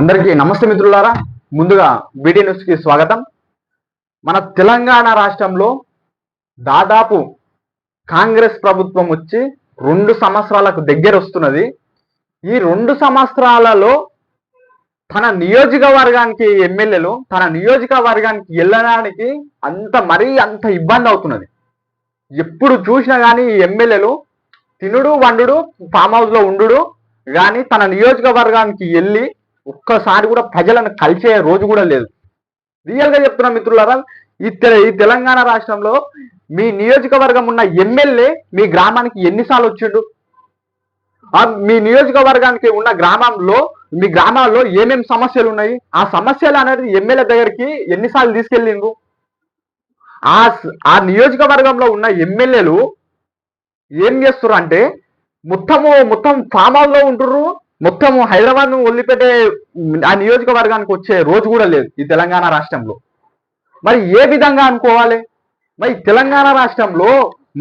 అందరికీ నమస్తే మిత్రులారా. ముందుగా బీటీ న్యూస్కి స్వాగతం. మన తెలంగాణ రాష్ట్రంలో దాదాపు కాంగ్రెస్ ప్రభుత్వం వచ్చి రెండు సంవత్సరాలకు దగ్గర వస్తున్నది. ఈ రెండు సంవత్సరాలలో తన నియోజకవర్గానికి ఎమ్మెల్యేలు తన నియోజకవర్గానికి వెళ్ళడానికి అంత మరీ అంత ఇబ్బంది అవుతున్నది. ఎప్పుడు చూసినా కానీ ఈ ఎమ్మెల్యేలు తినుడు వండుడు ఫామ్ హౌస్లో ఉండు కానీ తన నియోజకవర్గానికి వెళ్ళి ఒక్కసారి కూడా ప్రజలను కలిసే రోజు కూడా లేదు. రియల్గా చెప్తున్నా మిత్రులారా ఈ తె ఈ తెలంగాణ రాష్ట్రంలో మీ నియోజకవర్గం ఉన్న ఎమ్మెల్యే మీ గ్రామానికి ఎన్నిసార్లు వచ్చిండు? ఆ మీ నియోజకవర్గానికి ఉన్న గ్రామంలో మీ గ్రామాల్లో ఏమేమి సమస్యలు ఉన్నాయి? ఆ సమస్యలు అనేది ఎమ్మెల్యే దగ్గరికి ఎన్నిసార్లు తీసుకెళ్ళిండ్రు ఆ ఆ నియోజకవర్గంలో ఉన్న ఎమ్మెల్యేలు ఏం చేస్తారు అంటే మొత్తము మొత్తం ఫామ్ హౌస్లో ఉంటుర్రు మొత్తం హైదరాబాద్ను వదిలిపెట్టే ఆ నియోజకవర్గానికి వచ్చే రోజు కూడా లేదు ఈ తెలంగాణ రాష్ట్రంలో. మరి ఏ విధంగా అనుకోవాలి? మరి తెలంగాణ రాష్ట్రంలో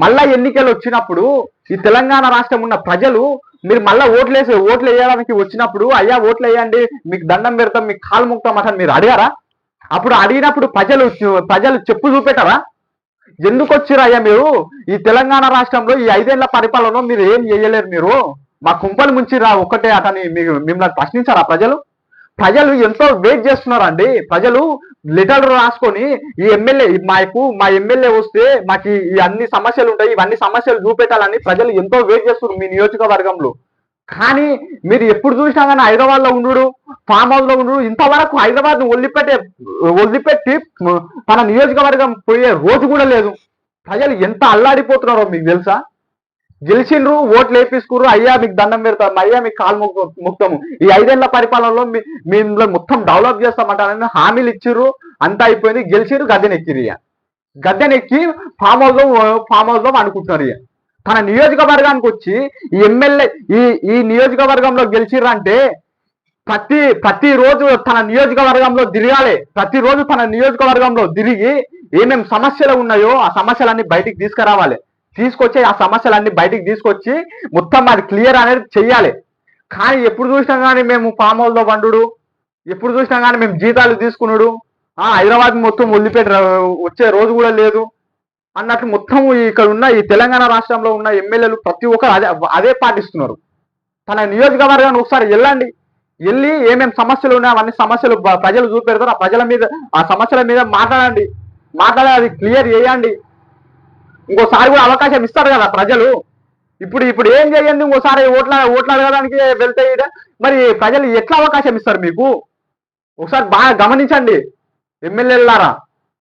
మళ్ళా ఎన్నికలు వచ్చినప్పుడు ఈ తెలంగాణ రాష్ట్రం ఉన్న ప్రజలు మీరు మళ్ళా ఓట్లు ఓట్లు వేయడానికి వచ్చినప్పుడు అయ్యా ఓట్లు వేయండి మీకు దండం పెడతాం మీకు కాలు ముక్తాం అసలు మీరు అడిగారా? అప్పుడు అడిగినప్పుడు ప్రజలు ప్రజలు చెప్పు చూపెట్టారా? ఎందుకు వచ్చిర్రు అయ్యా మీరు? ఈ తెలంగాణ రాష్ట్రంలో ఈ ఐదేళ్ళ పరిపాలనలో మీరు ఏం చేయలేరు మీరు? మా కుంపలు ముంచిరా ఒక్కటే అతని మిమ్మల్ని ప్రశ్నించారా ప్రజలు? ప్రజలు ఎంతో వెయిట్ చేస్తున్నారండి. ప్రజలు లెటర్ రాసుకొని ఈ ఎమ్మెల్యే మాకు మా ఎమ్మెల్యే వస్తే మాకు ఈ- ఈ అన్ని సమస్యలు ఉంటాయి ఇవన్నీ సమస్యలు చూపెట్టాలని ప్రజలు ఎంతో వెయిట్ చేస్తున్నారు మీ నియోజకవర్గంలో. కానీ మీరు ఎప్పుడు చూసినా కానీ హైదరాబాద్లో ఉండు ఫామ్ హౌస్లో ఉండు ఇంతవరకు హైదరాబాద్ వదిలిపెట్టే వదిలిపెట్టి తన నియోజకవర్గం పోయే రోజు కూడా లేదు. ప్రజలు ఎంత అల్లాడిపోతున్నారో మీకు తెలుసా? గెలిచిండ్రు ఓట్లు వేపించుకుర్రు అయ్యా మీకు దండం పెడతాం అయ్యా మీకు కాలు మొక్కు ఈ ఐదేళ్ళ పరిపాలనలో మీ మేము మొత్తం డెవలప్ చేస్తామంటారని హామీలు ఇచ్చిర్రు అంతా అయిపోయింది గెలిచిర్రు గద్దెనెక్కిరు ఇక గద్దెనెక్కి ఫామ్ హౌస్ ఫామ్ హౌస్ అనుకుంటున్నారు ఇక తన నియోజకవర్గానికి వచ్చి ఈ ఎమ్మెల్యే ఈ ఈ నియోజకవర్గంలో గెలిచిర్రంటే ప్రతి ప్రతిరోజు తన నియోజకవర్గంలో తిరగాలి. ప్రతిరోజు తన నియోజకవర్గంలో తిరిగి ఏమేమి సమస్యలు ఉన్నాయో ఆ సమస్యలన్నీ బయటికి తీసుకురావాలి. తీసుకొచ్చి ఆ సమస్యలన్నీ బయటికి తీసుకొచ్చి మొత్తం అది క్లియర్ అనేది చెయ్యాలి. కానీ ఎప్పుడు చూసినా కానీ మేము ఫామ్ హౌస్ వండుడు ఎప్పుడు చూసినా కానీ మేము జీతాలు తీసుకున్నాడు ఆ హైదరాబాద్ మొత్తం వదిలిపెట్టి వచ్చే రోజు కూడా లేదు. అన్నట్లు మొత్తం ఇక్కడ ఉన్న ఈ తెలంగాణ రాష్ట్రంలో ఉన్న ఎమ్మెల్యేలు ప్రతి ఒక్కరు అదే అదే పాటిస్తున్నారు. తన నియోజకవర్గాన్ని ఒకసారి వెళ్ళండి. వెళ్ళి ఏమేమి సమస్యలు ఉన్నాయో అవన్నీ సమస్యలు ప్రజలు చూపెడతారు. ఆ ప్రజల మీద ఆ సమస్యల మీద మాట్లాడండి. మాట్లాడి అది క్లియర్ చేయండి. ఇంకోసారి కూడా అవకాశం ఇస్తారు కదా ప్రజలు. ఇప్పుడు ఇప్పుడు ఏం చేయండి? ఇంకోసారి ఓట్ల ఓట్లు అడగడానికి వెళ్తే మరి ప్రజలు ఎట్లా అవకాశం ఇస్తారు మీకు? ఒకసారి బాగా గమనించండి. ఎమ్మెల్యేలారా